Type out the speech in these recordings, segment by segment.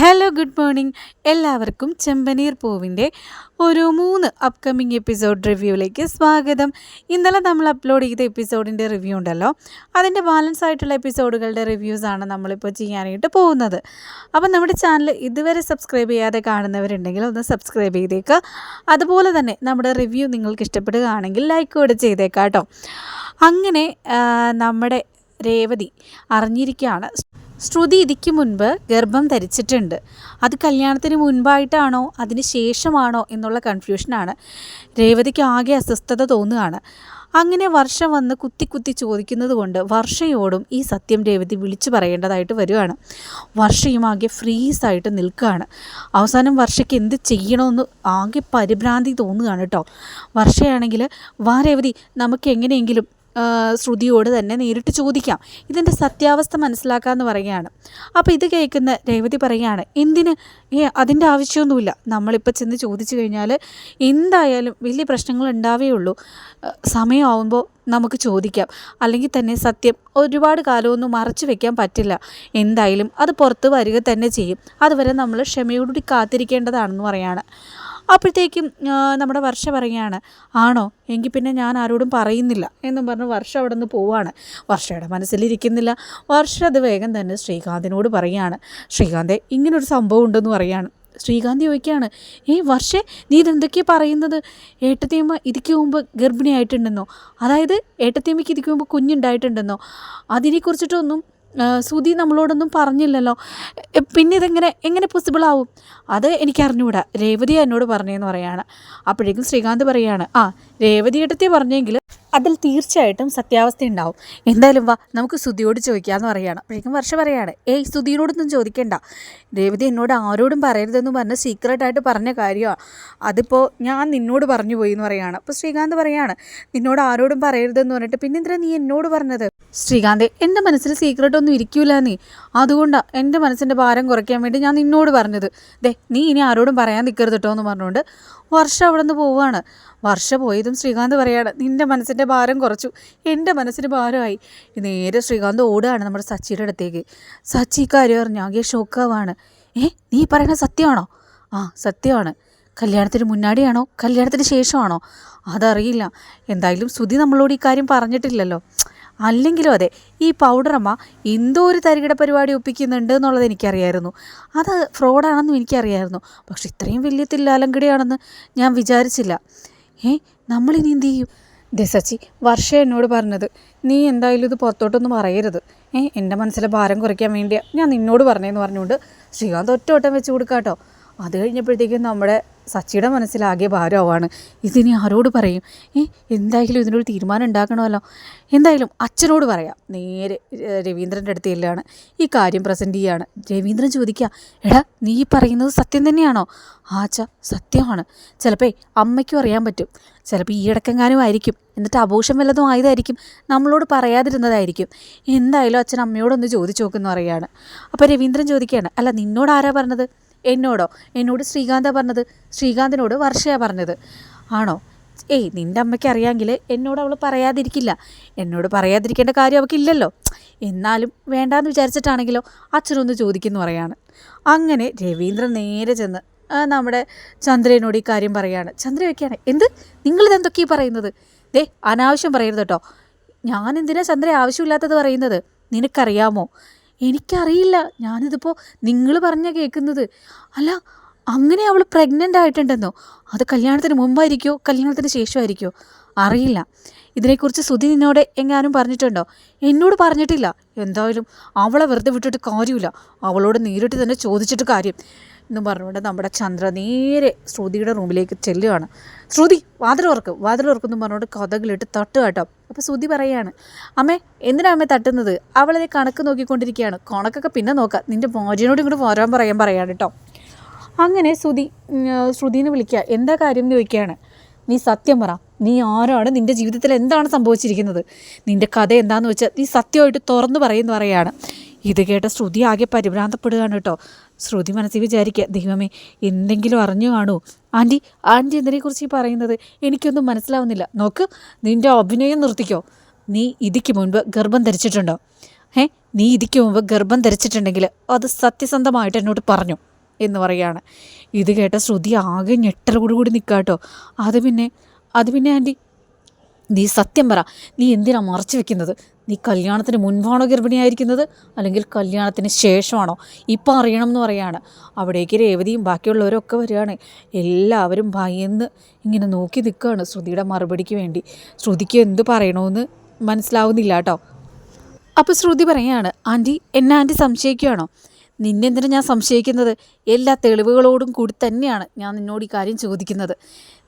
Hello good morning എല്ലാവർക്കും ചെമ്പനീർ പൂവിന്റെ ഒരു മൂന്ന് അപ്കമിങ് എപ്പിസോഡ് റിവ്യൂവിലേക്ക് സ്വാഗതം. ഇന്നലെ നമ്മൾ അപ്ലോഡ് ചെയ്ത എപ്പിസോഡിന്റെ റിവ്യൂ ഉണ്ടല്ലോ. അതിന്റെ ബാലൻസ് ആയിട്ടുള്ള എപ്പിസോഡുകളുടെ റിവ്യൂസാണ് നമ്മളിപ്പോൾ ചെയ്യാനായിട്ട് പോകുന്നത്. അപ്പം നമ്മുടെ ചാനൽ ഇതുവരെ സബ്സ്ക്രൈബ് ചെയ്യാതെ കാണുന്നവരുണ്ടെങ്കിൽ ഒന്ന് സബ്സ്ക്രൈബ് ചെയ്തേക്കുക അതുപോലെ തന്നെ നമ്മുടെ റിവ്യൂ നിങ്ങൾക്ക് ഇഷ്ടപ്പെടുകയാണെങ്കിൽ ലൈക്ക് കൂടെ ചെയ്തേക്കാം കേട്ടോ അങ്ങനെ നമ്മുടെ രേവതി അറിഞ്ഞിരിക്കുകയാണ്. ശ്രുതി ഇതിക്ക് മുൻപ് ഗർഭം ധരിച്ചിട്ടുണ്ട്. അത് കല്യാണത്തിന് മുൻപായിട്ടാണോ? അതിന് ശേഷമാണോ? എന്നുള്ള കൺഫ്യൂഷനാണ്. രേവതിക്ക് ആകെ അസ്വസ്ഥത തോന്നുകയാണ്. അങ്ങനെ വർഷം വന്ന് കുത്തി കുത്തി ചോദിക്കുന്നത് കൊണ്ട് വർഷയോടും ഈ സത്യം രേവതി വിളിച്ചു പറയേണ്ടതായിട്ട് വരികയാണ് വർഷയും ആകെ ഫ്രീസായിട്ട് നിൽക്കുകയാണ്. അവസാനം വർഷയ്ക്ക് എന്ത് ചെയ്യണമെന്ന് ആകെ പരിഭ്രാന്തി തോന്നുകയാണ് കേട്ടോ. വർഷയാണെങ്കിൽ വാ രേവതി നമുക്ക് എങ്ങനെയെങ്കിലും ശ്രുതിയോട് തന്നെ നേരിട്ട് ചോദിക്കാം. ഇതിന്റെ സത്യാവസ്ഥ മനസ്സിലാക്കാമെന്ന് പറയുകയാണ്. അപ്പോൾ ഇത് കേൾക്കുന്ന രേവതി പറയുകയാണ് എന്തിന്? ഏ അതിന്റെ ആവശ്യമൊന്നുമില്ല. നമ്മളിപ്പോൾ ചെന്ന് ചോദിച്ചു കഴിഞ്ഞാൽ എന്തായാലും വലിയ പ്രശ്നങ്ങൾ ഉണ്ടാവേ ഉള്ളൂ. ആ, സമയമാവുമ്പോൾ നമുക്ക് ചോദിക്കാം. അല്ലെങ്കിൽ തന്നെ സത്യം ഒരുപാട് കാലമൊന്നും മറച്ചു വെക്കാൻ പറ്റില്ല. എന്തായാലും അത് പുറത്ത് വരിക തന്നെ ചെയ്യും. അതുവരെ നമ്മൾ ക്ഷമയോടുകൂടി കാത്തിരിക്കേണ്ടതാണെന്ന് പറയാണ്. അപ്പോഴത്തേക്കും നമ്മുടെ വർഷ പറയുകയാണ് ആണോ? എങ്കിൽ പിന്നെ ഞാൻ ആരോടും പറയുന്നില്ല എന്നും പറഞ്ഞ് വർഷ അവിടെ നിന്ന് പോവാണ്. വർഷയുടെ മനസ്സിലിരിക്കുന്നില്ല. വർഷ അത് വേഗം തന്നെ ശ്രീകാന്തിനോട് പറയുകയാണ് ശ്രീകാന്തെ ഇങ്ങനൊരു സംഭവം ഉണ്ടെന്ന് പറയാണ്. ശ്രീകാന്ത് ചോദിക്കുകയാണ് ഏയ് വർഷേ നീ ഇതെന്തൊക്കെയാണ് പറയുന്നത്? ഏട്ടത്തിയമ്മ ഇതിക്ക് മുമ്പ് ഗർഭിണിയായിട്ടുണ്ടെന്നോ? അതായത് ഏട്ടത്തിയമ്മയ്ക്ക് ഇതിക്ക് മുമ്പ് കുഞ്ഞുണ്ടായിട്ടുണ്ടെന്നോ? അതിനെക്കുറിച്ചിട്ടൊന്നും സുധി നമ്മളോടൊന്നും പറഞ്ഞില്ലല്ലോ. പിന്നെ ഇതെങ്ങനെ എങ്ങനെ പോസിബിൾ ആവും? അത് എനിക്ക് അറിഞ്ഞുകൂടാ രേവതി എന്നോട് പറഞ്ഞതെന്ന് പറയാണ്. അപ്പോഴേക്കും ശ്രീകാന്ത് പറയാണ് ആ രേവതി എടുത്തേ പറഞ്ഞെങ്കിൽ അതിൽ തീർച്ചയായിട്ടും സത്യാവസ്ഥ ഉണ്ടാവും. എന്തായാലും വാ നമുക്ക് സുധിയോട് ചോദിക്കാമെന്ന് പറയുകയാണ് അപ്പോഴേക്കും വർഷ പറയുകയാണ് ഏയ് സുധിയോടൊന്നും ചോദിക്കേണ്ട. രേവതി എന്നോട് ആരോടും പറയരുതെന്ന് പറഞ്ഞ് സീക്രട്ടായിട്ട് പറഞ്ഞ കാര്യമാണ് അതിപ്പോൾ ഞാൻ നിന്നോട് പറഞ്ഞു പോയി എന്ന് പറയുകയാണ് അപ്പോൾ ശ്രീകാന്ത് പറയാണ് നിന്നോട് ആരോടും പറയരുതെന്ന് പറഞ്ഞിട്ട് പിന്നെ എന്തിനാ നീ എന്നോട് പറഞ്ഞത്? ശ്രീകാന്ത് എന്റെ മനസ്സിൽ സീക്രട്ട് ഒന്നും ഇരിക്കൂല നീ. അതുകൊണ്ടാണ് എന്റെ മനസ്സിന്റെ ഭാരം കുറയ്ക്കാൻ വേണ്ടി ഞാൻ നിന്നോട് പറഞ്ഞത്. ദേ നീ ഇനി ആരോടും പറയാൻ നിൽക്കരുത് കേട്ടോ എന്ന് പറഞ്ഞുകൊണ്ട് വർഷ അവിടെ നിന്ന് പോവുകയാണ് വർഷ പോയതും ശ്രീകാന്ത് പറയാണ് നിന്റെ മനസ്സിന്റെ ഭാരം കുറച്ചു. എന്റെ മനസ്സിന് ഭാരമായി. നേരെ ശ്രീകാന്ത് ഓടുകയാണ് നമ്മുടെ സച്ചിയുടെ അടുത്തേക്ക്. സച്ചി ഇക്കാര്യം അറിഞ്ഞു ആകെ ഷോക്കാവാണ്. ഏ നീ പറയണ സത്യമാണോ? ആ സത്യമാണ്. കല്യാണത്തിന് മുന്നാടിയാണോ? കല്യാണത്തിന് ശേഷമാണോ? അതറിയില്ല. എന്തായാലും ശ്രുതി നമ്മളോട് ഈ കാര്യം പറഞ്ഞിട്ടില്ലല്ലോ. അല്ലെങ്കിലും അതെ ഈ പൗഡറമ്മ എന്തോ ഒരു തരികിട പരിപാടി ഒപ്പിക്കുന്നുണ്ട് എന്നുള്ളത് എനിക്കറിയായിരുന്നു. അത് ഫ്രോഡാണെന്നും എനിക്കറിയായിരുന്നു. പക്ഷെ ഇത്രയും വലിയ തില്ലാലങ്കടിയാണെന്ന് ഞാൻ വിചാരിച്ചില്ല. ഏ നമ്മളിനി എന്ത് ചെയ്യും? ദേ സച്ചി വർഷ എന്നോട് പറഞ്ഞത് നീ എന്തായാലും ഇത് പുറത്തോട്ടൊന്നും പറയരുത്. ഏ എന്റെ മനസ്സിലെ ഭാരം കുറയ്ക്കാൻ വേണ്ടിയാണ് ഞാൻ നിന്നോട് പറഞ്ഞതെന്ന് പറഞ്ഞുകൊണ്ട് ശ്രീകാന്ത് ഒറ്റ ഓട്ടം വെച്ച് കൊടുക്കാട്ടോ. അത് കഴിഞ്ഞപ്പോഴത്തേക്കും നമ്മുടെ സച്ചിയുടെ മനസ്സിലാകെ ഭാരമാവാണ്. ഇതിനി ആരോട് പറയും? ഏ എന്തായാലും ഇതിനൊരു തീരുമാനം ഉണ്ടാക്കണമല്ലോ. എന്തായാലും അച്ഛനോട് പറയാം. നേരെ രവീന്ദ്രന്റെ അടുത്ത് ചെല്ലാണ്. ഈ കാര്യം പ്രസന്റ് ചെയ്യുകയാണ് രവീന്ദ്രൻ ചോദിക്കുക എടാ നീ പറയുന്നത് സത്യം തന്നെയാണോ? ആച്ച സത്യമാണ്. ചിലപ്പോൾ അമ്മയ്ക്കും അറിയാൻ പറ്റും. ചിലപ്പോൾ ഈ ഇടക്കെങ്ങാനും ആയിരിക്കും. എന്നിട്ട് ആഘോഷം വല്ലതും ആയതായിരിക്കും. നമ്മളോട് പറയാതിരുന്നതായിരിക്കും. എന്തായാലും അച്ഛൻ അമ്മയോടൊന്ന് ചോദിച്ചു നോക്കുന്നു പറയുകയാണ്. അപ്പോൾ രവീന്ദ്രൻ ചോദിക്കുകയാണ് അല്ല നിന്നോട് ആരാ പറഞ്ഞത്? എന്നോടോ? എന്നോട് ശ്രീകാന്ത പറഞ്ഞത്? ശ്രീകാന്തിനോട് വർഷയാണ് പറഞ്ഞത്. ആണോ? ഏയ് നിന്റെ അമ്മയ്ക്ക് അറിയാമെങ്കിൽ എന്നോട് അവൾ പറയാതിരിക്കില്ല. എന്നോട് പറയാതിരിക്കേണ്ട കാര്യം അവൾക്കില്ലല്ലോ എന്നാലും വേണ്ടാന്ന് വിചാരിച്ചിട്ടാണെങ്കിലോ അച്ഛനൊന്ന് ചോദിക്കുന്നു പറയാണ്. അങ്ങനെ രവീന്ദ്രൻ നേരെ ചെന്ന് നമ്മുടെ ചന്ദ്രനോട് ഈ കാര്യം പറയാണ്. ചന്ദ്ര വയ്ക്കുകയാണ് എന്ത്? നിങ്ങളിതെന്തൊക്കെയാണ് പറയുന്നത്? ദേ അനാവശ്യം പറയരുത് കേട്ടോ. ഞാൻ എന്തിനാ ചന്ദ്ര ആവശ്യമില്ലാത്തത് പറയുന്നത്? നിനക്കറിയാമോ? എനിക്കറിയില്ല. ഞാനിതിപ്പോൾ നിങ്ങൾ പറഞ്ഞ കേൾക്കുന്നത് അല്ല അങ്ങനെ അവൾ പ്രഗ്നന്റ് ആയിട്ടുണ്ടെന്നോ? അത് കല്യാണത്തിന് മുമ്പായിരിക്കുമോ കല്യാണത്തിന് ശേഷമായിരിക്കോ? അറിയില്ല. ഇതിനെക്കുറിച്ച് സുധി നിന്നോട് എങ്ങാനും പറഞ്ഞിട്ടുണ്ടോ? എന്നോട് പറഞ്ഞിട്ടില്ല. എന്തായാലും അവളെ വെറുതെ വിട്ടിട്ട് കാര്യമില്ല. അവളോട് നേരിട്ട് തന്നെ ചോദിച്ചിട്ട് കാര്യം. എന്നും പറഞ്ഞുകൊണ്ട് നമ്മുടെ ചന്ദ്ര നേരെ ശ്രുതിയുടെ റൂമിലേക്ക് ചെല്ലുകയാണ് ശ്രുതി വാതിൽ ഉറക്കും വാതിൽ ഉറക്കുമെന്നും പറഞ്ഞുകൊണ്ട് കഥകളിട്ട് തട്ട് കേട്ടോ. അപ്പോൾ ശ്രുതി പറയാണ് അമ്മേ എന്തിനാ അമ്മ തട്ടുന്നത്? അവളെ കണക്ക് നോക്കിക്കൊണ്ടിരിക്കുകയാണ്. കണക്കൊക്കെ പിന്നെ നോക്കാം. നിന്റെ മോചനോട് ഇങ്ങോട്ട് പോരാൻ പറയാൻ പറയാണ് കേട്ടോ. അങ്ങനെ ശ്രുതി ശ്രുതിനെ വിളിക്കുക. എന്താ കാര്യം? എന്ന് ചോദിക്കുകയാണ്. നീ സത്യം പറ. നീ ആരാണ്? നിന്റെ ജീവിതത്തിൽ എന്താണ് സംഭവിച്ചിരിക്കുന്നത്? നിന്റെ കഥ എന്താണെന്ന് വെച്ചാൽ നീ സത്യമായിട്ട് തുറന്നു പറയുന്ന പറയാണ്. ഇത് കേട്ട ശ്രുതി ആകെ പരിഭ്രാന്തപ്പെടുകയാണ് കേട്ടോ. ശ്രുതി മനസ്സിൽ വിചാരിക്കുക ദൈവമേ എന്തെങ്കിലും അറിഞ്ഞു കാണൂ. ആന്റി ആന്റി എന്തിനെക്കുറിച്ച് ഈ പറയുന്നത്? എനിക്കൊന്നും മനസ്സിലാവുന്നില്ല. നോക്ക് നിന്റെ അഭിനയം നിർത്തിക്കോ. നീ ഇതിക്ക് മുൻപ് ഗർഭം ധരിച്ചിട്ടുണ്ടോ? ഏ നീ ഇതിക്ക് മുമ്പ് ഗർഭം ധരിച്ചിട്ടുണ്ടെങ്കിൽ അത് സത്യസന്ധമായിട്ട് എന്നോട് പറഞ്ഞു എന്ന് പറയുകയാണ്. ഇത് കേട്ട ശ്രുതി ആകെ ഞെട്ടലോട് കൂടി നിൽക്കാട്ടോ അത് പിന്നെ അത് പിന്നെ ആന്റി നീ സത്യം പറ. നീ എന്തിനാണ് മറച്ചു വെക്കുന്നത്? നീ കല്യാണത്തിന് മുൻപാണോ ഗർഭിണിയായിരിക്കുന്നത്? അല്ലെങ്കിൽ കല്യാണത്തിന് ശേഷമാണോ? ഇപ്പം അറിയണം എന്ന് പറയാണ്. അവിടേക്ക് രേവതിയും ബാക്കിയുള്ളവരൊക്കെ വരികയാണ്. എല്ലാവരും ഭയന്ന് ഇങ്ങനെ നോക്കി നിൽക്കുകയാണ് ശ്രുതിയുടെ മറുപടിക്ക് വേണ്ടി. ശ്രുതിക്ക് എന്ത് പറയണമെന്ന് മനസ്സിലാവുന്നില്ല കേട്ടോ. അപ്പോൾ ശ്രുതി പറയാണ് ആന്റി എന്നെ ആന്റി സംശയിക്കുകയാണോ? നിന്നെന്തിനാ ഞാൻ സംശയിക്കുന്നത്? എല്ലാ തെളിവുകളോടും കൂടി തന്നെയാണ് ഞാൻ നിന്നോട് ഈ കാര്യം ചോദിക്കുന്നത്.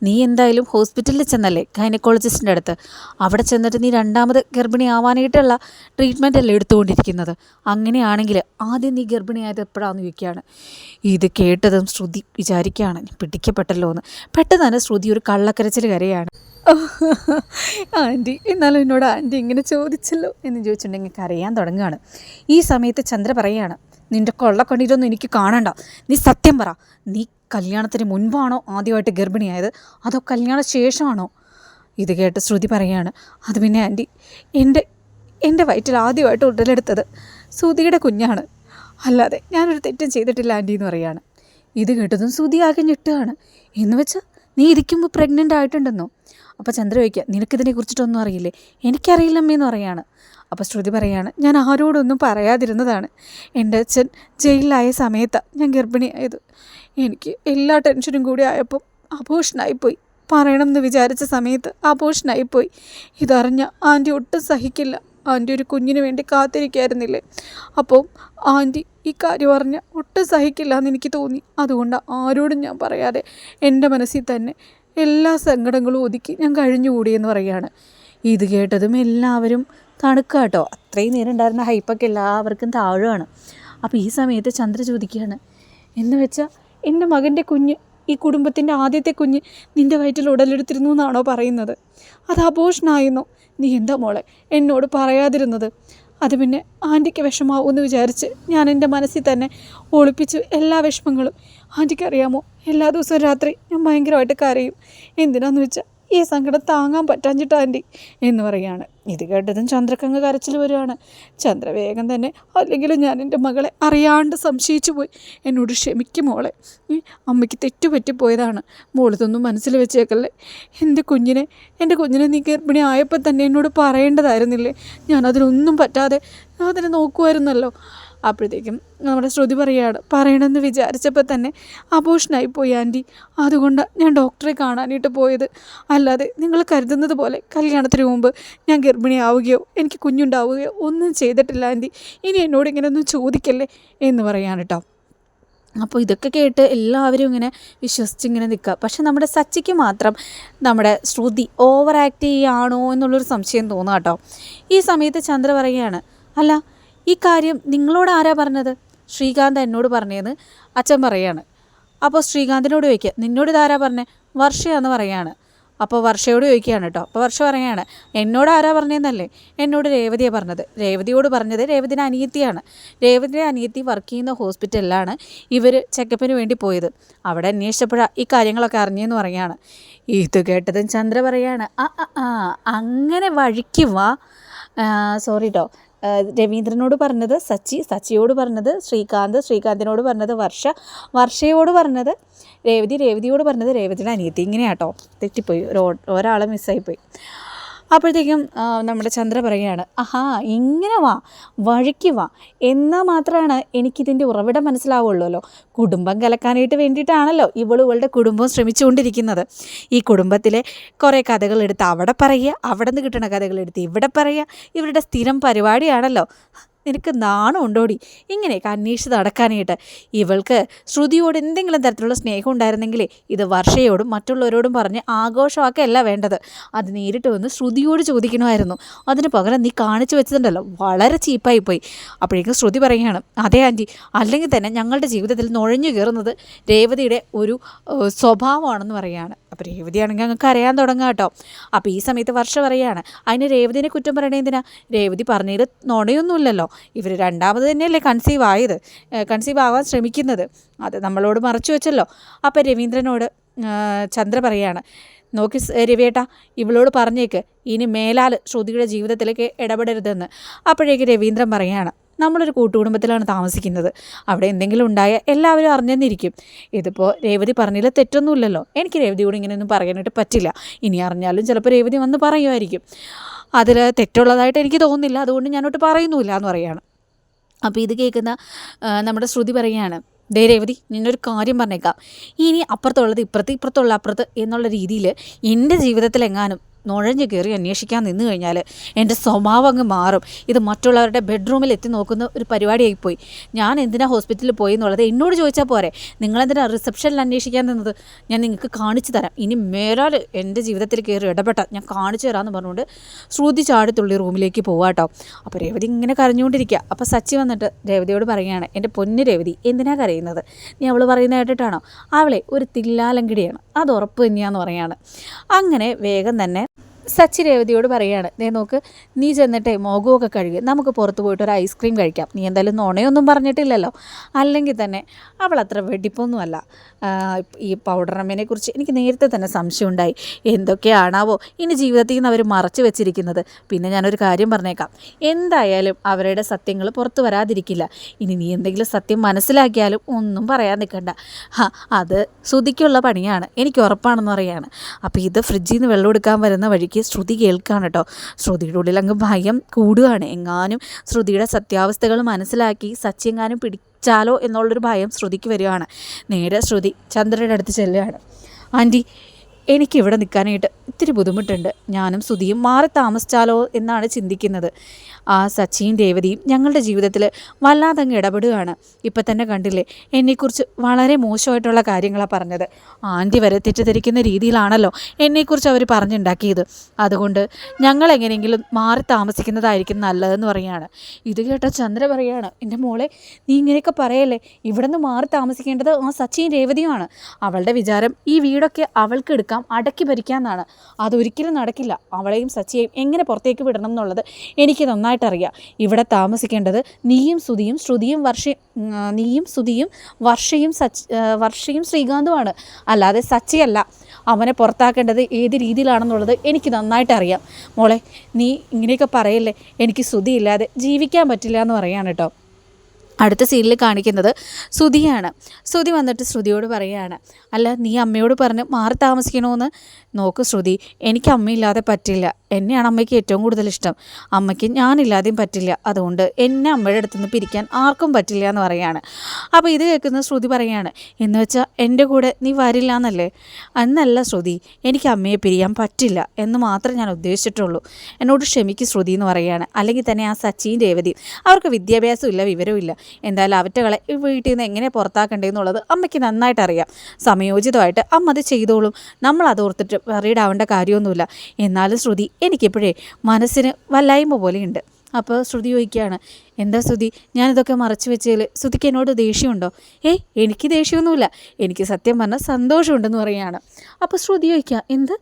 നീ എന്തായാലും ഹോസ്പിറ്റലിൽ ചെന്നല്ലേ ഗൈനക്കോളജിസ്റ്റിന്റെ അടുത്ത്? അവിടെ ചെന്നിട്ട് നീ രണ്ടാമത് ഗർഭിണി ആവാനായിട്ടുള്ള ട്രീറ്റ്മെന്റ് അല്ലേ എടുത്തുകൊണ്ടിരിക്കുന്നത്? അങ്ങനെയാണെങ്കിൽ ആദ്യം നീ ഗർഭിണിയായത് എപ്പോഴാണെന്ന് ചോദിക്കുകയാണ്. ഇത് കേട്ടതും ശ്രുതി വിചാരിക്കുകയാണ് പിടിക്കപ്പെട്ടല്ലോ എന്ന് പെട്ടെന്ന് തന്നെ ശ്രുതി ഒരു കള്ളക്കരച്ചിൽ കരയാണ്. ആന്റി എന്നാലും എന്നോട് ആന്റി ഇങ്ങനെ ചോദിച്ചല്ലോ എന്ന് ചോദിച്ചിട്ടുണ്ടെങ്കിൽ അറിയാൻ തുടങ്ങുകയാണ്. ഈ സമയത്ത് ചന്ദ്ര പറയാണ് നിന്റെ കൊള്ള കണ്ണീരൊന്നും എനിക്ക് കാണണ്ട. നീ സത്യം പറ നീ കല്യാണത്തിന് മുൻപാണോ ആദ്യമായിട്ട് ഗർഭിണിയായത്? അതോ കല്യാണ ശേഷമാണോ? ഇത് കേട്ട് ശ്രുതി പറയാണ് അത് പിന്നെ ആന്റി എന്റെ എന്റെ വയറ്റിൽ ആദ്യമായിട്ട് ഉടലെടുത്തത് ശ്രുതിയുടെ കുഞ്ഞാണ്. അല്ലാതെ ഞാനൊരു തെറ്റും ചെയ്തിട്ടില്ല ആന്റി എന്ന് പറയാണ് ഇത് കേട്ടതും ശ്രുതി ആകെ ഞെട്ടുകയാണ്. എന്ന് വെച്ചാൽ നീ ഇരിക്കുമ്പോൾ പ്രഗ്നന്റ് ആയിട്ടുണ്ടെന്നോ? അപ്പോൾ ചന്ദ്ര ചോദിക്കുക നിനക്കിതിനെ കുറിച്ചിട്ടൊന്നും അറിയില്ലേ? എനിക്കറിയില്ലമ്മേന്ന് പറയാണ്. അപ്പോൾ ശ്രുതി പറയാണ് ഞാൻ ആരോടൊന്നും പറയാതിരുന്നതാണ്. എന്റെ അച്ഛൻ ജയിലിലായ സമയത്താണ് ഞാൻ ഗർഭിണിയായത്. എനിക്ക് എല്ലാ ടെൻഷനും കൂടി ആയപ്പം അപോഷനായിപ്പോയി പറയണം എന്ന് വിചാരിച്ച സമയത്ത് അപോഷനായിപ്പോയി ഇതറിഞ്ഞ ആന്റി ഒട്ടും സഹിക്കില്ല. ആന്റി ഒരു കുഞ്ഞിന് വേണ്ടി കാത്തിരിക്കായിരുന്നില്ലേ? അപ്പോൾ ആന്റി ഈ കാര്യം അറിഞ്ഞ ഒട്ടും സഹിക്കില്ല എന്ന് എനിക്ക് തോന്നി. അതുകൊണ്ട് ആരോടും ഞാൻ പറയാതെ എന്റെ മനസ്സിൽ തന്നെ എല്ലാ സങ്കടങ്ങളും ഒതുക്കി ഞാൻ കഴിഞ്ഞുകൂടിയെന്ന് പറയുകയാണ്. ഇത് കേട്ടതും എല്ലാവരും തണുക്കാട്ടോ. അത്രയും നേരം ഉണ്ടായിരുന്ന ഹൈപ്പൊക്കെ എല്ലാവർക്കും താഴുകയാണ് അപ്പോൾ ഈ സമയത്ത് ചന്ദ്ര ചോദിക്കുകയാണ് എന്ന് വെച്ചാൽ എന്റെ മകന്റെ കുഞ്ഞ് ഈ കുടുംബത്തിന്റെ ആദ്യത്തെ കുഞ്ഞ് നിന്റെ വയറ്റിൽ ഉടലെടുത്തിരുന്നു എന്നാണോ പറയുന്നത്? അത് അബോഷനായിരുന്നോ നീ എന്താ മോളെ എന്നോട് പറയാതിരുന്നത്? അത് പിന്നെ ആന്റിക്ക് വിഷമാവുമെന്ന് വിചാരിച്ച് ഞാൻ എന്റെ മനസ്സിൽ തന്നെ ഒളിപ്പിച്ചു എല്ലാ വിഷമങ്ങളും ആന്റിക്ക് അറിയാമോ? എല്ലാ ദിവസവും രാത്രി ഞാൻ ഭയങ്കരമായിട്ട് കരയും. എന്തിനാന്ന് വെച്ചാൽ ഈ സങ്കടം താങ്ങാൻ പറ്റാഞ്ഞിട്ട് ആന്റി എന്ന് പറയുകയാണ് ഇത് കേട്ടതും ചന്ദ്രക്കങ്ങ് കരച്ചിൽ വരികയാണ്. ചന്ദ്ര വേഗം തന്നെ അല്ലെങ്കിൽ ഞാൻ എന്റെ മകളെ അറിയാണ്ട് സംശയിച്ചു പോയി. എന്നോട് ക്ഷമിക്കും മോളെ. അമ്മയ്ക്ക് തെറ്റുപറ്റിപ്പോയതാണ് മോളിതൊന്നും മനസ്സിൽ വെച്ചേക്കല്ലേ. എന്റെ കുഞ്ഞിനെ എന്റെ കുഞ്ഞിനെ നീ ഗർഭിണി ആയപ്പോൾ തന്നെ എന്നോട് പറയേണ്ടതായിരുന്നില്ലേ? ഞാൻ അതിനൊന്നും പറ്റാതെ അതിനെ നോക്കുമായിരുന്നല്ലോ അപ്പോഴത്തേക്കും നമ്മുടെ ശ്രുതി പറയുകയാണ് പറയണമെന്ന് വിചാരിച്ചപ്പോൾ തന്നെ അബോഷനായി പോയി ആന്റി. അതുകൊണ്ട് ഞാൻ ഡോക്ടറെ കാണാനായിട്ട് പോയത്. അല്ലാതെ നിങ്ങൾ കരുതുന്നത് പോലെ കല്യാണത്തിന് മുമ്പ് ഞാൻ ഗർഭിണിയാവുകയോ എനിക്ക് കുഞ്ഞുണ്ടാവുകയോ ഒന്നും ചെയ്തിട്ടില്ല ആന്റി. ഇനി എന്നോട് ഇങ്ങനെ ഒന്നും ചോദിക്കല്ലേ എന്ന് പറയാണ് കേട്ടോ. അപ്പോൾ ഇതൊക്കെ കേട്ട് എല്ലാവരും ഇങ്ങനെ വിശ്വസിച്ചിങ്ങനെ നിൽക്കുക. പക്ഷെ നമ്മുടെ സച്ചിക്ക് മാത്രം നമ്മുടെ ശ്രുതി ഓവർ ആക്ട് ചെയ്യുകയാണോ എന്നുള്ളൊരു സംശയം തോന്നുക കേട്ടോ. ഈ സമയത്ത് ചന്ദ്ര പറയുകയാണ് അല്ല ഈ കാര്യം നിങ്ങളോട് ആരാ പറഞ്ഞത്? ശ്രീകാന്ത് എന്നോട് പറഞ്ഞതെന്ന് അച്ഛൻ പറയാണ്. അപ്പോൾ ശ്രീകാന്തിനോട് ചോദിക്കുക നിന്നോട് ഇതാരാ പറഞ്ഞേ? വർഷയാന്ന് പറയാണ്. അപ്പോൾ വർഷയോട് ചോദിക്കുകയാണ് കേട്ടോ അപ്പോൾ വർഷ പറയാണ് എന്നോട് ആരാ പറഞ്ഞതെന്നല്ലേ എന്നോട് രേവതിയെ പറഞ്ഞത്. രേവതിയോട് പറഞ്ഞത് രേവതിന്റെ അനിയത്തിയാണ്. രേവതിയുടെ അനിയത്തി വർക്ക് ചെയ്യുന്ന ഹോസ്പിറ്റലിലാണ് ഇവർ ചെക്കപ്പിന് വേണ്ടി പോയത്. അവിടെ അന്വേഷിച്ചപ്പോഴാണ് ഈ കാര്യങ്ങളൊക്കെ അറിഞ്ഞെന്ന് പറയാണ്. ഇത് കേട്ടതും ചന്ദ്ര പറയാണ് ആ ആ ആ അങ്ങനെ വഴിക്ക് വാ. സോറി കേട്ടോ രവീന്ദ്രനോട് പറഞ്ഞത് സച്ചി സച്ചിയോട് പറഞ്ഞത് ശ്രീകാന്ത് ശ്രീകാന്തിനോട് പറഞ്ഞത് വർഷ വർഷയോട് പറഞ്ഞത് രേവതി രേവതിയോട് പറഞ്ഞത് രേവതിയുടെ അനിയത്തി. ഇങ്ങനെയാട്ടോ തെറ്റിപ്പോയി. ഒരാളെ മിസ്സായിപ്പോയി. അപ്പോഴത്തേക്കും നമ്മുടെ ചന്ദ്ര പറയുകയാണ് ആഹാ ഇങ്ങനെ വാ വഴിക്ക് വാ. എന്നാൽ മാത്രമാണ് എനിക്കിതിന്റെ ഉറവിടം മനസ്സിലാവുള്ളൂല്ലോ. കുടുംബം കലക്കാനായിട്ട് വേണ്ടിയിട്ടാണല്ലോ ഇവൾ ഇവളുടെ കുടുംബം ശ്രമിച്ചുകൊണ്ടിരിക്കുന്നത്. ഈ കുടുംബത്തിലെ കുറേ കഥകൾ എടുത്ത് അവിടെ പറയുക അവിടെ നിന്ന് കിട്ടുന്ന കഥകൾ എടുത്ത് ഇവിടെ പറയുക. ഇവരുടെ സ്ഥിരം പരിപാടിയാണല്ലോ. നിനക്ക് നാണം ഉണ്ടോടി? ഇങ്ങനെയൊക്കെ അന്വേഷിച്ച് നടക്കാനായിട്ട്. ഇവൾക്ക് ശ്രുതിയോട് എന്തെങ്കിലും തരത്തിലുള്ള സ്നേഹം ഉണ്ടായിരുന്നെങ്കിൽ ഇത് വർഷയോടും മറ്റുള്ളവരോടും പറഞ്ഞ് ആഘോഷമാക്കല്ല വേണ്ടത്. അത് നേരിട്ട് വന്ന് ശ്രുതിയോട് ചോദിക്കണമായിരുന്നു. അതിന് പകരം നീ കാണിച്ചു വെച്ചതുണ്ടല്ലോ. വളരെ ചീപ്പായി പോയി. അപ്പോഴേക്കും ശ്രുതി പറയുകയാണ് അതേ ആന്റി അല്ലെങ്കിൽ തന്നെ ഞങ്ങളുടെ ജീവിതത്തിൽ നുഴഞ്ഞു കയറുന്നത് രേവതിയുടെ ഒരു സ്വഭാവമാണെന്ന് പറയുകയാണ്. അപ്പോൾ രേവതിയാണെങ്കിൽ അങ്ങ് അറിയാൻ തുടങ്ങാം കേട്ടോ. അപ്പോൾ ഈ സമയത്ത് വർഷ പറയുകയാണ് അതിന് രേവതിനെ കുറ്റം പറയണേ എന്തിനാ? രേവതി പറഞ്ഞതിൽ നുണയൊന്നുമില്ലല്ലോ. ഇവർ രണ്ടാമത് തന്നെയല്ലേ കൺസീവ് ആയത്. കൺസീവ് ആവാൻ ശ്രമിക്കുന്നത്. അത് നമ്മളോട് മറച്ചു വെച്ചല്ലോ. അപ്പോൾ രവീന്ദ്രനോട് ചന്ദ്ര പറയാണ് നോക്കി രവിയേട്ട ഇവളോട് പറഞ്ഞേക്ക് ഇനി മേലാൽ ശ്രുതിയുടെ ജീവിതത്തിലേക്ക് ഇടപെടരുതെന്ന്. അപ്പോഴേക്ക് രവീന്ദ്രൻ പറയാണ് നമ്മളൊരു കൂട്ടുകുടുംബത്തിലാണ് താമസിക്കുന്നത്. അവിടെ എന്തെങ്കിലും ഉണ്ടായാൽ എല്ലാവരും അറിഞ്ഞെന്നിരിക്കും. ഇതിപ്പോൾ രേവതി പറഞ്ഞതിൽ തെറ്റൊന്നുമില്ലല്ലോ. എനിക്ക് രേവതിയോട് ഇങ്ങനെയൊന്നും പറയാനായിട്ട് പറ്റില്ല. ഇനി അറിഞ്ഞാലും ചിലപ്പോൾ രേവതി വന്ന് പറയുമായിരിക്കും. അതിൽ തെറ്റുള്ളതായിട്ട് എനിക്ക് തോന്നുന്നില്ല. അതുകൊണ്ട് ഞാനോട്ട് പറയുന്നുമില്ല എന്ന് പറയാണ്. അപ്പോൾ ഇത് കേൾക്കുന്ന നമ്മുടെ ശ്രുതി പറയുകയാണ് ദേ രേവതി നിന്നൊരു കാര്യം പറഞ്ഞേക്കാം. ഇനി അപ്പുറത്തുള്ളത് ഇപ്പുറത്ത് ഇപ്പുറത്തുള്ള അപ്പുറത്ത് എന്നുള്ള രീതിയിൽ എന്റെ ജീവിതത്തിൽ എങ്ങാനും നുഴഞ്ഞു കയറി അന്വേഷിക്കാൻ നിന്ന് കഴിഞ്ഞാൽ എന്റെ സ്വഭാവം അങ്ങ് മാറും. ഇത് മറ്റുള്ളവരുടെ ബെഡ്റൂമിൽ എത്തി നോക്കുന്ന ഒരു പരിപാടിയായിപ്പോയി. ഞാൻ എന്തിനാ ഹോസ്പിറ്റലിൽ പോയി എന്നുള്ളത് എന്നോട് ചോദിച്ചാൽ പോരെ. നിങ്ങളെന്തിനാ റിസപ്ഷനിൽ അന്വേഷിക്കാൻ നിന്നത്? ഞാൻ നിങ്ങൾക്ക് കാണിച്ചു തരാം. ഇനി മേലാൽ എന്റെ ജീവിതത്തിൽ കയറി ഇടപെട്ട. ഞാൻ കാണിച്ചു തരാമെന്ന് പറഞ്ഞുകൊണ്ട് ശ്രുതി ചാടിത്തുള്ളി റൂമിലേക്ക് പോവാട്ടോ അപ്പോൾ രേവതി ഇങ്ങനെ കരഞ്ഞുകൊണ്ടിരിക്കുക അപ്പോൾ സച്ചി വന്നിട്ട് രേവതിയോട് പറയുകയാണ് എന്റെ പൊന്ന് രേവതി എന്തിനാ കരയുന്നത്? നീ അവൾ പറയുന്നത് കേട്ടിട്ടാണോ? അവളെ ഒരു തില്ലാലങ്കിടിയാണ്. അത് ഉറപ്പ് തന്നെയാന്ന് പറയാണ്. അങ്ങനെ വേഗം തന്നെ സച്ചി രേവതിയോട് പറയുകയാണ് ദേ നോക്ക് നീ ചെന്നിട്ടേ മുഖമൊക്കെ കഴുകി നമുക്ക് പുറത്ത് പോയിട്ട് ഒരു ഐസ്ക്രീം കഴിക്കാം. നീ എന്തായാലും നുണയൊന്നും പറഞ്ഞിട്ടില്ലല്ലോ. അല്ലെങ്കിൽ തന്നെ അവൾ അത്ര വെടിപ്പൊന്നുമല്ല. ഈ പൗഡറമ്മേനെ കുറിച്ച് എനിക്ക് നേരത്തെ തന്നെ സംശയം ഉണ്ടായി എന്തൊക്കെയാണാവോ ഇനി ജീവിതത്തിൽ നിന്ന് അവർ മറച്ചു വെച്ചിരിക്കുന്നത്. പിന്നെ ഞാനൊരു കാര്യം പറഞ്ഞേക്കാം. എന്തായാലും അവരുടെ സത്യങ്ങൾ പുറത്തു വരാതിരിക്കില്ല. ഇനി നീ എന്തെങ്കിലും സത്യം മനസ്സിലാക്കിയാലും ഒന്നും പറയാൻ നിൽക്കണ്ട. അത് ശ്രുതിക്കുള്ള പണിയാണ്. എനിക്ക് ഉറപ്പാണെന്ന് പറയാണ്. അപ്പോൾ ഇത് ഫ്രിഡ്ജിൽ നിന്ന് വെള്ളം എടുക്കാൻ വരുന്ന വഴിക്ക് ശ്രുതി കേൾക്കുകയാണ് കേട്ടോ ശ്രുതിയുടെ ഉള്ളിൽ അങ്ങ് ഭയം കൂടുകയാണ് എങ്ങാനും ശ്രുതിയുടെ സത്യാവസ്ഥകൾ മനസ്സിലാക്കി സച്ചിയെങ്ങാനും പിടിച്ചാലോ എന്നുള്ളൊരു ഭയം ശ്രുതിക്ക് വരികയാണ് നേരെ ശ്രുതി ചന്ദ്രയുടെ അടുത്ത് ചെല്ലുകയാണ്. ആന്റി എനിക്കിവിടെ നിൽക്കാനായിട്ട് ഇത്തിരി ബുദ്ധിമുട്ടുണ്ട്. ഞാനും സുധിയും മാറി താമസിച്ചാലോ എന്നാണ് ചിന്തിക്കുന്നത്. ആ സച്ചിയും രേവതിയും ഞങ്ങളുടെ ജീവിതത്തിൽ വല്ലാതെ അങ്ങ് ഇടപെടുകയാണ്. ഇപ്പം തന്നെ കണ്ടില്ലേ എന്നെക്കുറിച്ച് വളരെ മോശമായിട്ടുള്ള കാര്യങ്ങളാണ് പറഞ്ഞത്. ആന്റി വരെ തെറ്റിദ്ധരിക്കുന്ന രീതിയിലാണല്ലോ എന്നെക്കുറിച്ച് അവർ പറഞ്ഞുണ്ടാക്കിയത്. അതുകൊണ്ട് ഞങ്ങൾ എങ്ങനെയെങ്കിലും മാറി താമസിക്കുന്നതായിരിക്കും നല്ലതെന്ന് പറയുകയാണ് ഇത് കേട്ട ചന്ദ്ര പറയാണ് എന്റെ മോളെ നീ ഇങ്ങനെയൊക്കെ പറയല്ലേ? ഇവിടെ നിന്ന് മാറി താമസിക്കേണ്ടത് ആ സച്ചിയും രേവതിയുമാണ്. അവളുടെ വിചാരം ഈ വീടൊക്കെ അവൾക്ക് എടുക്കാം അടക്കി ഭരിക്കാമെന്നാണ് അതൊരിക്കലും നടക്കില്ല. അവളെയും സച്ചിയെയും എങ്ങനെ പുറത്തേക്ക് വിടണം എന്നുള്ളത് എനിക്ക് നന്നായിട്ടറിയാം. ഇവിടെ താമസിക്കേണ്ടത് നീയും സുതിയും ശ്രുതിയും വർഷയും നീയും സുതിയും വർഷയും സച്ച് വർഷയും ശ്രീകാന്തുമാണ്. അല്ലാതെ സച്ചിയല്ല. അവനെ പുറത്താക്കേണ്ടത് ഏത് രീതിയിലാണെന്നുള്ളത് എനിക്ക് നന്നായിട്ട് അറിയാം മോളെ നീ ഇങ്ങനെയൊക്കെ പറയല്ലേ? എനിക്ക് സുതിയില്ലാതെ ജീവിക്കാൻ പറ്റില്ല എന്ന് പറയാണ് കേട്ടോ. അടുത്ത സീനിൽ കാണിക്കുന്നത് ശ്രുതിയാണ്. ശ്രുതി വന്നിട്ട് ശ്രുതിയോട് പറയുകയാണ് അല്ല നീ അമ്മയോട് പറഞ്ഞ് മാറി താമസിക്കണമെന്ന് നോക്ക് ശ്രുതി എനിക്ക് അമ്മയില്ലാതെ പറ്റില്ല. എന്നെയാണ് അമ്മയ്ക്ക് ഏറ്റവും കൂടുതൽ ഇഷ്ടം. അമ്മയ്ക്ക് ഞാനില്ലാതെയും പറ്റില്ല. അതുകൊണ്ട് എന്നെ അമ്മയുടെ അടുത്ത് നിന്ന് പിരിക്കാൻ ആർക്കും പറ്റില്ല എന്ന് പറയാണ്. അപ്പോൾ ഇത് കേൾക്കുന്ന ശ്രുതി പറയാണ് എന്ന് വെച്ചാൽ എന്റെ കൂടെ നീ വരില്ല എന്നല്ലേ എന്നല്ല ശ്രുതി എനിക്ക് അമ്മയെ പിരിയാൻ പറ്റില്ല എന്ന് മാത്രം ഞാൻ ഉദ്ദേശിച്ചിട്ടുള്ളൂ. എന്നോട് ക്ഷമിക്ക് ശ്രുതി എന്ന് പറയുകയാണ് അല്ലെങ്കിൽ തന്നെ ആ സച്ചിൻ രേവതിയും അവർക്ക് വിദ്യാഭ്യാസമില്ല ഇല്ല. എന്തായാലും അവറ്റകളെ വീട്ടിൽ നിന്ന് എങ്ങനെ പുറത്താക്കണ്ടേന്നുള്ളത് അമ്മയ്ക്ക് നന്നായിട്ട് അറിയാം. സമയോചിതമായിട്ട് അമ്മ അത് ചെയ്തോളും. നമ്മൾ അത് ഓർത്തിട്ട് ആവേണ്ട കാര്യമൊന്നുമില്ല. എന്നാലും ശ്രുതി എനിക്കിപ്പോഴേ മനസ്സിന് വല്ലായ്മ പോലെയുണ്ട്. അപ്പോൾ ശ്രുതി ചോദിക്കുകയാണ് എന്താ ശ്രുതി? ഞാനിതൊക്കെ മറച്ചു വെച്ചതിൽ ശ്രുതിക്ക് എന്നോട് ദേഷ്യമുണ്ടോ? ഏയ് എനിക്ക് ദേഷ്യമൊന്നുമില്ല. എനിക്ക് സത്യം പറഞ്ഞാൽ സന്തോഷമുണ്ടെന്ന് പറയുകയാണ്. അപ്പോൾ ശ്രുതി ചോദിക്കുക എന്ത്?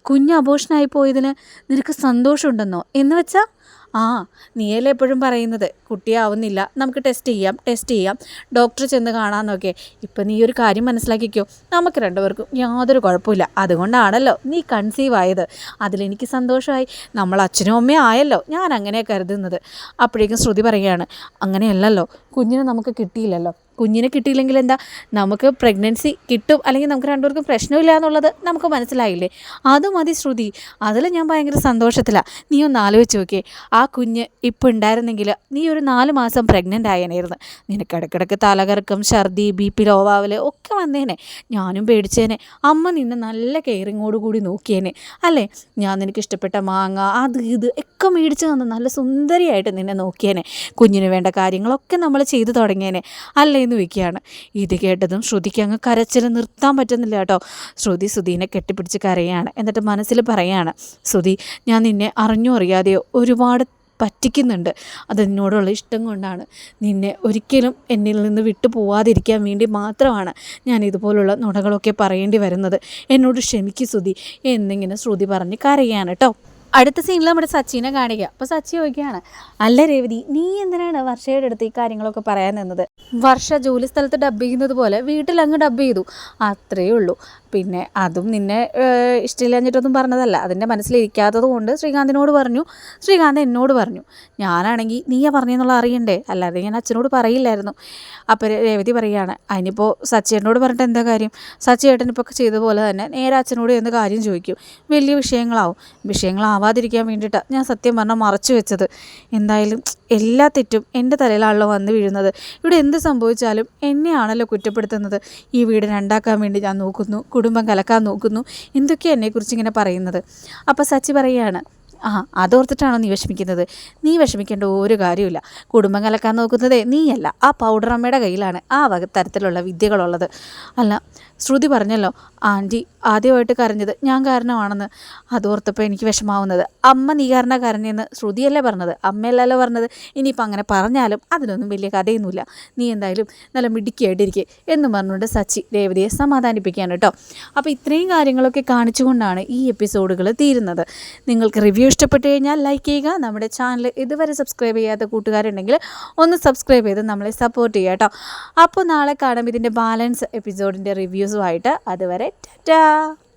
കുഞ്ഞ് അബോഷനായി പോയതിന് നിനക്ക് സന്തോഷമുണ്ടെന്നോ? എന്ന് വെച്ചാൽ ആ നീയല്ലേ എപ്പോഴും പറയുന്നത്? കുട്ടിയാവുന്നില്ല. നമുക്ക് ടെസ്റ്റ് ചെയ്യാം ടെസ്റ്റ് ചെയ്യാം. ഡോക്ടർ ചെന്ന് കാണാമെന്നൊക്കെ ഇപ്പം നീ ഒരു കാര്യം മനസ്സിലാക്കിക്കോ. നമുക്ക് രണ്ടുപേർക്കും യാതൊരു കുഴപ്പമില്ല. അതുകൊണ്ടാണല്ലോ നീ കൺസീവ് ആയത്. അതിലെനിക്ക് സന്തോഷമായി. നമ്മൾ അച്ഛനും അമ്മയും ആയല്ലോ. ഞാൻ അങ്ങനെ കരുതുന്നത്. അപ്പോഴേക്കും ശ്രുതി പറയുകയാണ് അങ്ങനെയല്ലല്ലോ. കുഞ്ഞിനെ നമുക്ക് കിട്ടിയില്ലല്ലോ. കുഞ്ഞിനെ കിട്ടിയില്ലെങ്കിൽ എന്താ? നമുക്ക് പ്രഗ്നൻസി കിട്ടും. അല്ലെങ്കിൽ നമുക്ക് രണ്ടുപേർക്കും പ്രശ്നമില്ല എന്നുള്ളത് നമുക്ക് മനസ്സിലായില്ലേ? അത് മതി ശ്രുതി. അതിൽ ഞാൻ ഭയങ്കര സന്തോഷത്തിലാണ് നീ ഒന്ന് ആലോചിച്ച് നോക്കിയേ. ആ കുഞ്ഞ് ഇപ്പോൾ ഉണ്ടായിരുന്നെങ്കിൽ നീ ഒരു നാല് മാസം പ്രഗ്നന്റ് ആയേനായിരുന്നു. നിനക്ക് ഇടയ്ക്കിടയ്ക്ക് തലകറക്കം ഛർദി ബി പി ലോവാവൽ ഒക്കെ വന്നേനെ. ഞാനും പേടിച്ചേനെ. അമ്മ നിന്നെ നല്ല കെയറിങ്ങോട് കൂടി നോക്കിയേനെ. അല്ലേ? ഞാൻ നിനക്ക് ഇഷ്ടപ്പെട്ട മാങ്ങ അത് ഇത് ഒക്കെ മേടിച്ച് തന്ന് നല്ല സുന്ദരിയായിട്ട് നിന്നെ നോക്കിയേനെ. കുഞ്ഞിന് വേണ്ട കാര്യങ്ങളൊക്കെ നമ്മൾ ചെയ്തു തുടങ്ങിയേനെ. അല്ലേ എന്ന് വയ്ക്കുകയാണ് ഇത് കേട്ടതും ശ്രുതിക്ക് അങ്ങ് കരച്ചിൽ നിർത്താൻ പറ്റുന്നില്ല കേട്ടോ. ശ്രുതി സുധീനെ കെട്ടിപ്പിടിച്ച് കരയാണ്. എന്നിട്ട് മനസ്സിൽ പറയാണ് ശ്രുതി ഞാൻ നിന്നെ അറിഞ്ഞോ അറിയാതെയോ ഒരുപാട് പറ്റിക്കുന്നുണ്ട്. അത് നിന്നോടുള്ള ഇഷ്ടം കൊണ്ടാണ്. നിന്നെ ഒരിക്കലും എന്നിൽ നിന്ന് വിട്ടു പോവാതിരിക്കാൻ വേണ്ടി മാത്രമാണ് ഞാൻ ഇതുപോലുള്ള നുണകളൊക്കെ പറയേണ്ടി വരുന്നത്. എന്നോട് ക്ഷമിക്കു ശ്രുതി എന്നിങ്ങനെ ശ്രുതി പറഞ്ഞ് കരയാണ് കേട്ടോ. അടുത്ത സീനിൽ നമ്മുടെ സച്ചിനെ കാണിക്കുക അപ്പോൾ സച്ചി ചോദിക്കുകയാണ് അല്ല രേവതി നീ എന്തിനാണ് വർഷയുടെ അടുത്ത് ഈ കാര്യങ്ങളൊക്കെ പറയാൻ നിന്നത്? വർഷ ജോലി സ്ഥലത്ത് ഡബ് ചെയ്യുന്നത് പോലെ വീട്ടിൽ അങ്ങ് ഡബ് ചെയ്തു. അത്രയേ ഉള്ളൂ. പിന്നെ അതും നിന്നെ ഇഷ്ടമില്ലാഞ്ഞിട്ടൊന്നും പറഞ്ഞതല്ല. അതിന്റെ മനസ്സിലിരിക്കാത്തത് കൊണ്ട് ശ്രീകാന്തിനോട് പറഞ്ഞു. ശ്രീകാന്ത് എന്നോട് പറഞ്ഞു ഞാനാണെങ്കിൽ നീയാ പറഞ്ഞെന്നുള്ള അറിയണ്ടേ? അല്ലാതെ ഞാൻ അച്ഛനോട് പറയില്ലായിരുന്നു. അപ്പോൾ രേവതി പറയുകയാണ് അതിനിപ്പോൾ സച്ചേട്ടനോട് പറഞ്ഞിട്ട് എന്താ കാര്യം? സച്ചേട്ടനിപ്പോൾ ചെയ്ത പോലെ തന്നെ നേരെ അച്ഛനോട് എന്ത് കാര്യം ചോദിക്കും. വലിയ വിഷയങ്ങളാവും. വിഷയങ്ങളാവും വിഷയങ്ങളാവാതിരിക്കാൻ വേണ്ടിയിട്ടാണ് ഞാൻ സത്യം പറഞ്ഞാൽ മറച്ചു വെച്ചത്. എന്തായാലും എല്ലാ തെറ്റും എന്റെ തലയിലാണല്ലോ വന്ന് വീഴുന്നത്. ഇവിടെ എന്ത് സംഭവിച്ചാലും എന്നെയാണല്ലോ കുറ്റപ്പെടുത്തുന്നത്. ഈ വീട് രണ്ടാക്കാൻ വേണ്ടി ഞാൻ നോക്കുന്നു കുടുംബം കലക്കാൻ നോക്കുന്നു എന്തൊക്കെയാണ് എന്നെക്കുറിച്ച് ഇങ്ങനെ പറയുന്നത്? അപ്പോൾ സച്ചി പറയുകയാണ് ആ അതോർത്തിട്ടാണോ നീ വിഷമിക്കുന്നത്? നീ വിഷമിക്കേണ്ട ഒരു കാര്യമില്ല കുടുംബം കലക്കാൻ നോക്കുന്നതേ നീയല്ല ആ പൗഡർ അമ്മയുടെ കയ്യിലാണ് ആ വക തരത്തിലുള്ള വിദ്യകളുള്ളത്. അല്ല ശ്രുതി പറഞ്ഞല്ലോ ആന്റി ആദ്യമായിട്ട് കരഞ്ഞത് ഞാൻ കാരണമാണെന്ന് അതോർത്തപ്പോൾ എനിക്ക് വിഷമാവുന്നത്. അമ്മ നീ കാരണ കരഞ്ഞെന്ന് ശ്രുതിയല്ലേ പറഞ്ഞത്? അമ്മയല്ലല്ലോ പറഞ്ഞത്. ഇനിയിപ്പോൾ അങ്ങനെ പറഞ്ഞാലും അതിനൊന്നും വലിയ കഥയൊന്നുമില്ല. നീ എന്തായാലും നല്ല മിടുക്കിയായിട്ടിരിക്കെ എന്ന് പറഞ്ഞുകൊണ്ട് സച്ചി രേവതിയെ സമാധാനിപ്പിക്കുകയാണ് കേട്ടോ. അപ്പോൾ ഇത്രയും കാര്യങ്ങളൊക്കെ കാണിച്ചുകൊണ്ടാണ് ഈ എപ്പിസോഡുകൾ തീരുന്നത്. നിങ്ങൾക്ക് റിവ്യൂ ഇഷ്ടപ്പെട്ടു കഴിഞ്ഞാൽ ലൈക്ക് ചെയ്യുക. നമ്മുടെ ചാനൽ ഇതുവരെ സബ്സ്ക്രൈബ് ചെയ്യാത്ത കൂട്ടുകാരുണ്ടെങ്കിൽ ഒന്ന് സബ്സ്ക്രൈബ് ചെയ്ത് നമ്മളെ സപ്പോർട്ട് ചെയ്യുക കേട്ടോ. അപ്പോൾ നാളെ കാണാം ഇതിന്റെ ബാലൻസ് എപ്പിസോഡിന്റെ റിവ്യൂസുമായിട്ട്. അതുവരെ ടാറ്റാ. 감사합니다.